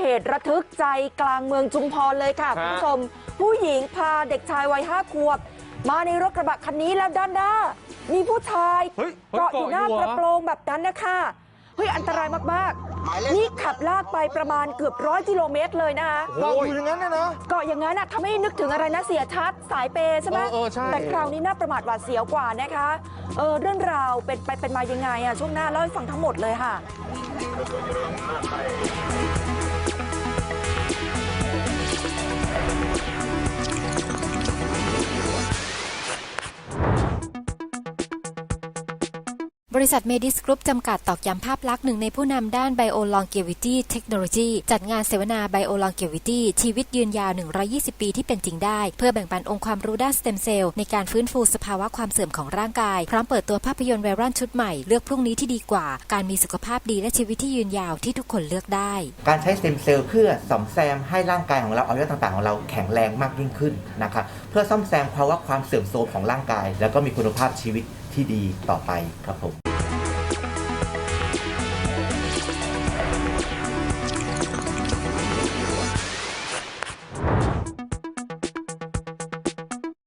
เหตุระทึกใจกลางเมืองชุมพรเลยค่ะฮะคุณผู้ชมผู้หญิงพาเด็กชายวัยห้าขวบ มาในรถกระบะคันนี้แล้วด้านหน้า มีผู้ชายเฮ้ยเกาะอยู่หน้ากระโปรงแบบนั้นนะคะเฮ้ยอันตรายมากๆ นี่ขับลากไปประมาณเกือบร้อยกิโลเมตรเลยนะคะเกาะอยู่อย่างนั้นนะนะเกาะอย่างนั้นอะทำให้นึกถึงอะไรนะเสียชัดสายเปย์ใช่ไหมเออเออใช่แต่คราวนี้น่าประมาทหวาดเสียวกว่านะคะเออเรื่องราวเป็นไปเป็นมายังไงอะช่วงหน้าเล่าให้ฟังทั้งหมดเลยค่ะ บริษัทเมดิสกรุ๊ปจำกัดตอกย้ำภาพลักษณ์หนึ่งในผู้นำด้านไบโอลองเกวิตี้เทคโนโลยีจัดงานเสวนาไบโอลองเกวิตี้ชีวิตยืนยาว 120 ปีที่เป็นจริงได้ เพื่อแบ่งปันองค์ความรู้ด้านสเต็มเซลล์ในการฟื้นฟูสภาวะความเสื่อมของร่างกาย พร้อมเปิดตัวภาพยนตร์ไวรัลชุดใหม่เลือกพรุ่งนี้ที่ดีกว่า การมีสุขภาพดีและชีวิตที่ยืนยาวที่ทุกคนเลือกได้ การใช้สเต็มเซลล์เพื่อซ่อมแซมให้ร่างกายของเราอวัยวะต่างๆของเราแข็งแรงมากยิ่งขึ้นนะครับเพื่อซ่อมแซมภาวะความเสื่อมโทรมของร่างกาย แล้วก็มีคุณภาพชีวิตที่ดีต่อไปครับผม